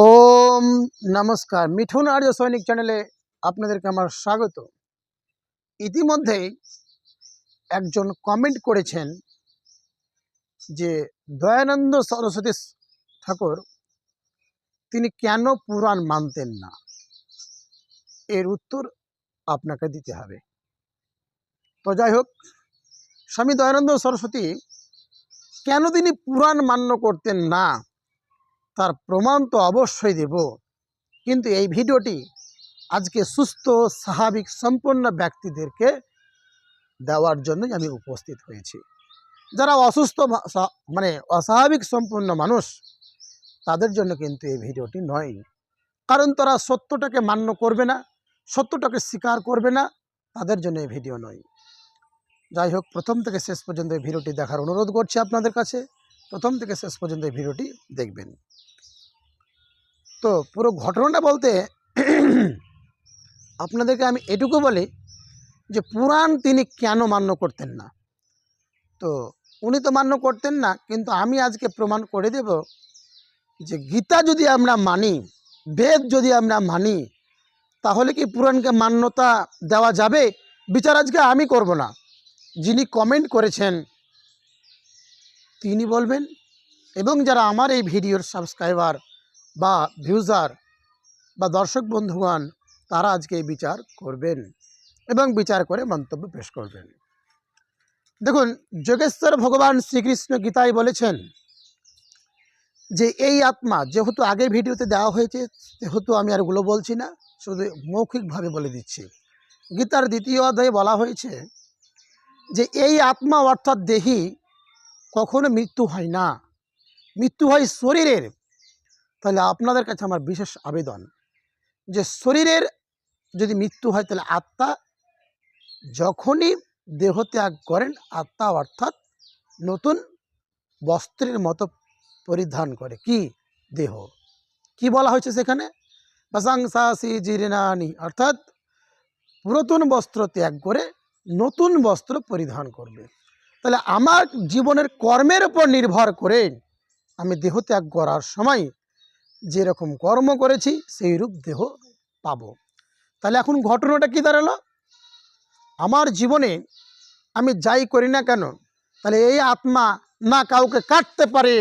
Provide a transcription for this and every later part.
ওম নমস্কার। মিঠুন আর্য সৈনিক চ্যানেলে আপনাদেরকে আমার স্বাগত। ইতিমধ্যেই একজন কমেন্ট করেছেন যে দয়ানন্দ সরস্বতী ঠাকুর, তিনি কেন পুরাণ মানতেন না? এর উত্তর আপনাকে দিতে হবে। তো যাই হোক, স্বামী দয়ানন্দ সরস্বতী কেন তিনি পুরাণ মান্য করতেন না? তার প্রমাণ তো অবশ্যই দেব। কিন্তু এই ভিডিওটি আজকে সুস্থ, স্বাভাবিক, সম্পন্ন ব্যক্তিদেরকে দেওয়ার জন্যই আমি উপস্থিত হয়েছি। যারা অসুস্থ মানে অস্বাভাবিক সম্পন্ন মানুষ, তাদের জন্য কিন্তু এই ভিডিওটি নয়। কারণ তারা সত্যটাকে মান্য করবে না, সত্যটাকে স্বীকার করবে না, তাদের জন্য এই ভিডিও নয়। যাই হোক, প্রথম থেকে শেষ পর্যন্ত এই ভিডিওটি দেখার অনুরোধ করছি আপনাদের কাছে। প্রথম থেকে শেষ পর্যন্ত এই ভিডিওটি দেখবেন। তো পুরো ঘটনাটা বলতে আপনাদেরকে আমি এটুকু বলি যে পুরাণ তিনি কেন মান্য করতেন না। তো উনি তো মান্য করতেন না, কিন্তু আমি আজকে প্রমাণ করে দেব যে গীতা যদি আমরা মানি, বেদ যদি আমরা মানি, তাহলে কি পুরাণকে মান্যতা দেওয়া যাবে? বিচার আজকে আমি করব না। যিনি কমেন্ট করেছেন, তিনি বলবেন, এবং যারা আমার এই ভিডিওর সাবস্ক্রাইবার বা ভিউজার বা দর্শক বন্ধুগণ, তারা আজকে বিচার করবেন এবং বিচার করে মন্তব্য পেশ করবেন। দেখুন, যোগেশ্বর ভগবান শ্রীকৃষ্ণ গীতায় বলেছেন যে, এই আত্মা, যেহেতু আগের ভিডিওতে দেওয়া হয়েছে, সেহেতু আমি আর ওগুলো বলছি না, শুধু মৌখিকভাবে বলে দিচ্ছি। গীতার দ্বিতীয় অধ্যায়ে বলা হয়েছে যে, এই আত্মা অর্থাৎ দেহি কখনো মৃত্যু হয় না। মৃত্যু হয় শরীরের তাহলে আপনাদের কাছে আমার বিশেষ আবেদন যে শরীরের যদি মৃত্যু হয় তাহলে আত্মা যখনই দেহ ত্যাগ করেন, আত্মা অর্থাৎ নতুন বস্ত্রের মতো পরিধান করে। কি? দেহ। কি বলা হয়েছে সেখানে? বাসাংসাসি জিরেনানি। অর্থাৎ পুরাতন বস্ত্র ত্যাগ করে নতুন বস্ত্র পরিধান করবে। তাহলে আমার জীবনের কর্মের উপর নির্ভর করে আমি দেহ ত্যাগ করার সময় যেরকম কর্ম করেছি সেই রূপ দেহ পাব। তাহলে এখন ঘটনাটা কি দাঁড়াল? আমার জীবনে আমি যাই করি না কেন, তাহলে এই আত্মা না কাউকে কাটতে পারে,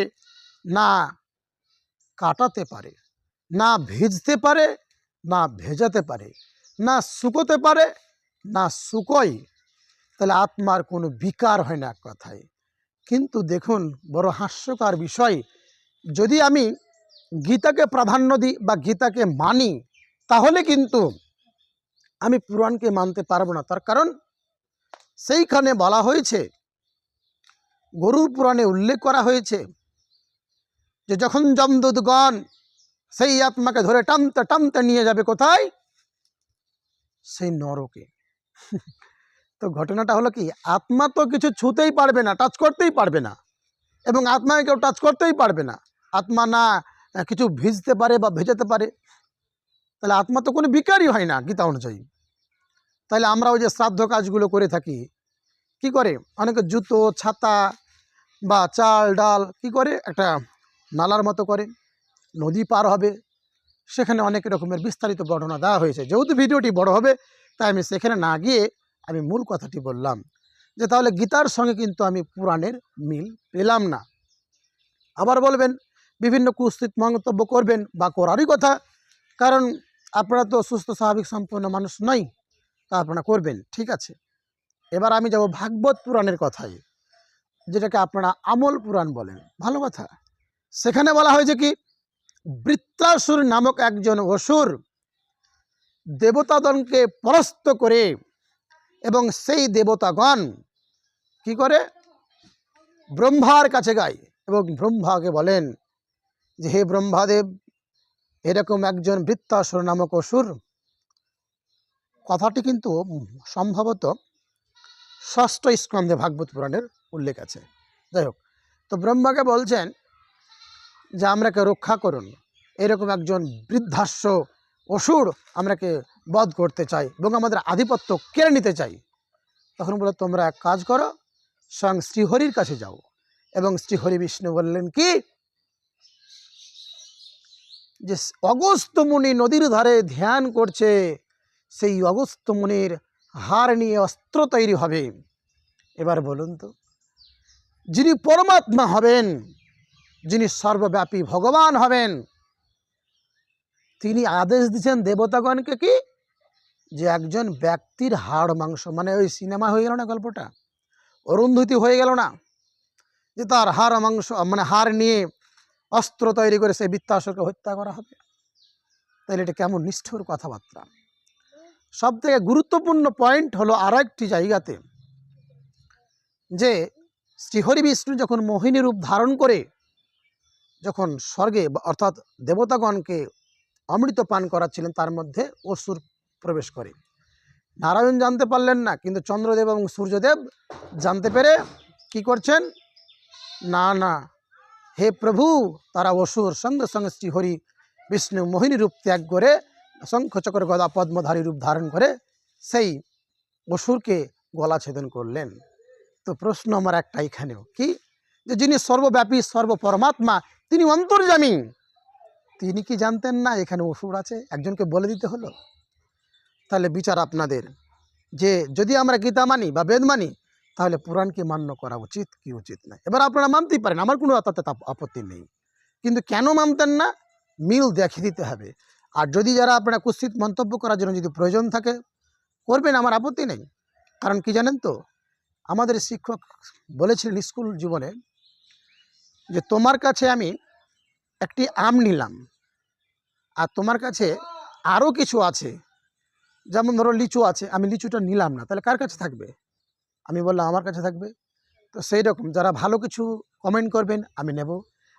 না কাটাতে পারে, না ভিজতে পারে, না ভেজাতে পারে, না শুকোতে পারে, না শুকোয় তাহলে আত্মার কোনো বিকার হয় না এক কথায়। কিন্তু দেখুন, বড় হাস্যকর বিষয়, যদি আমি গীতাকে প্রাধান্য দিই বা গীতাকে মানি, তাহলে কিন্তু আমি পুরাণকে মানতে পারব না। তার কারণ সেইখানে বলা হয়েছে, গরুর পুরাণে উল্লেখ করা হয়েছে যে যখন জমদূতগণ সেই আত্মাকে ধরে টানতে টানতে নিয়ে যাবে কোথায়? সেই নরকে। তো ঘটনাটা হলো কি, আত্মা তো কিছু ছুতেই পারবে না টাচ করতেই পারবে না এবং আত্মাকে কেউ টাচ করতেই পারবে না। আত্মা না কিছু ভিজতে পারে বা ভেজাতে পারে, তাহলে আত্মা তো কোনো বিকারই হয় না গীতা অনুযায়ী। তাহলে আমরা ওই যে শ্রাদ্ধ কাজগুলো করে থাকি, কি করে? অনেকে জুতো, ছাতা বা চাল, ডাল, কি করে? একটা নালার মতো করে, নদী পার হবে। সেখানে অনেক রকমের বিস্তারিত বর্ণনা দেওয়া হয়েছে। যেহেতু ভিডিওটি বড় হবে, তাই আমি সেখানে না গিয়ে আমি মূল কথাটি বললাম যে তাহলে গীতার সঙ্গে কিন্তু আমি পুরাণের মিল পেলাম না। আবার বলবেন বিভিন্ন কুস্তিত মন্তব্য করবেন বা করারই কথা। কারণ আপনারা তো সুস্থ, স্বাভাবিক, সম্পন্ন মানুষ নয় তা আপনারা করবেন, ঠিক আছে? এবার আমি যাব ভাগবত পুরাণের কথায়, যেটাকে আপনারা আমল পুরাণ বলেন। ভালো কথা। সেখানে বলা হয়েছে কি, বৃত্তাসুর নামক একজন অসুর দেবতাগণকে পরাস্ত করে এবং সেই দেবতাগণ কি করে? ব্রহ্মার কাছে গায় এবং ব্রহ্মাকে বলেন যে হে ব্রহ্মাদেব, এরকম একজন বৃত্তাসুর নামক অসুর। কথাটি কিন্তু সম্ভবত ষষ্ঠ স্কন্ধে ভাগবত পুরাণের উল্লেখ আছে। যাই হোক, তো ব্রহ্মাকে বলছেন যে আমরাকে রক্ষা করুন। এরকম একজন বৃদ্ধাস্য অসুর আমরাকে বধ করতে চাই এবং আমাদের আধিপত্য কেড়ে নিতে চাই। তখন বলে, তোমরা এক কাজ করো, স্বয়ং শ্রীহরির কাছে যাও এবং শ্রীহরি বিষ্ণু বললেন, কি? যে অগস্ত মুনি নদীর ধারে ধ্যান করছে, সেই অগস্ত মুনির হার নিয়ে অস্ত্র তৈরি হবে। এবার বলুন তো, যিনি পরমাত্মা হবেন, যিনি সর্বব্যাপী ভগবান হবেন, তিনি আদেশ দিচ্ছেন দেবতাগণকে কি? যে একজন ব্যক্তির হাড়, মাংস মানে ওই সিনেমা হয়ে গেল না গল্পটা? অরুন্ধতি হয়ে গেল না? যে তার হাড়, মাংস মানে হাড় নিয়ে অস্ত্র তৈরি করে সেই বৃত্তাসুরকে হত্যা করা হবে। তাহলে এটা কেমন নিষ্ঠুর কথাবার্তা? সব থেকে গুরুত্বপূর্ণ পয়েন্ট হলো আর একটি জায়গাতে যে শ্রীহরি বিষ্ণু যখন মোহিনী রূপ ধারণ করে, যখন স্বর্গে অর্থাৎ দেবতাগণকে অমৃত পান করাচ্ছিলেন, তার মধ্যে অসুর প্রবেশ করে। নারায়ণ জানতে পারলেন না, কিন্তু চন্দ্রদেব এবং সূর্যদেব জানতে পেরে কি করছেন? না না হে প্রভু, তারা অসুর সঙ্গে সঙ্গে শ্রীহরি বিষ্ণু মোহিনী রূপ ত্যাগ করে শঙ্খচক্র গদা পদ্মধারী রূপ ধারণ করে সেই অসুরকে গলা ছেদন করলেন। তো প্রশ্ন আমার একটা এখানেও, কি? যে যিনি সর্বব্যাপী, সর্বপরমাত্মা, তিনি অন্তর্জামী তিনি কি জানতেন না এখানে অসুর আছে? একজনকে বলে দিতে হলো। তাহলে বিচার আপনাদের। যে যদি আমরা গীতা মানি বা বেদ মানি তাহলে পুরাণকে মান্য করা উচিত কি উচিত না? এবার আপনারা মানতেই পারেন, আমার কোনো তাতে আপত্তি নেই। কিন্তু কেন মানতেন না? মিল দেখিয়ে দিতে হবে। আর যদি যারা আপনারা কুৎসিত মন্তব্য করার জন্য যদি প্রয়োজন থাকে, করবেন, আমার আপত্তি নেই। কারণ কি জানেন তো? আমাদের শিক্ষক বলেছিলেন স্কুল জীবনে যে, তোমার কাছে আমি একটি আম নিলাম। আর তোমার কাছে আরও কিছু আছে। যেমন ধরো লিচু আছে, আমি লিচুটা নিলাম না। তাহলে কার কাছে থাকবে? আমি বললাম, আমার কাছে থাকবে। তো সেই রকম যারা ভালো কিছু কমেন্ট করবেন, আমি নেব।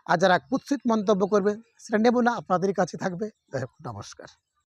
আর যারা কুৎসিত মন্তব্য করবেন, সেটা নেব না আপনাদের কাছে থাকবে। নমস্কার।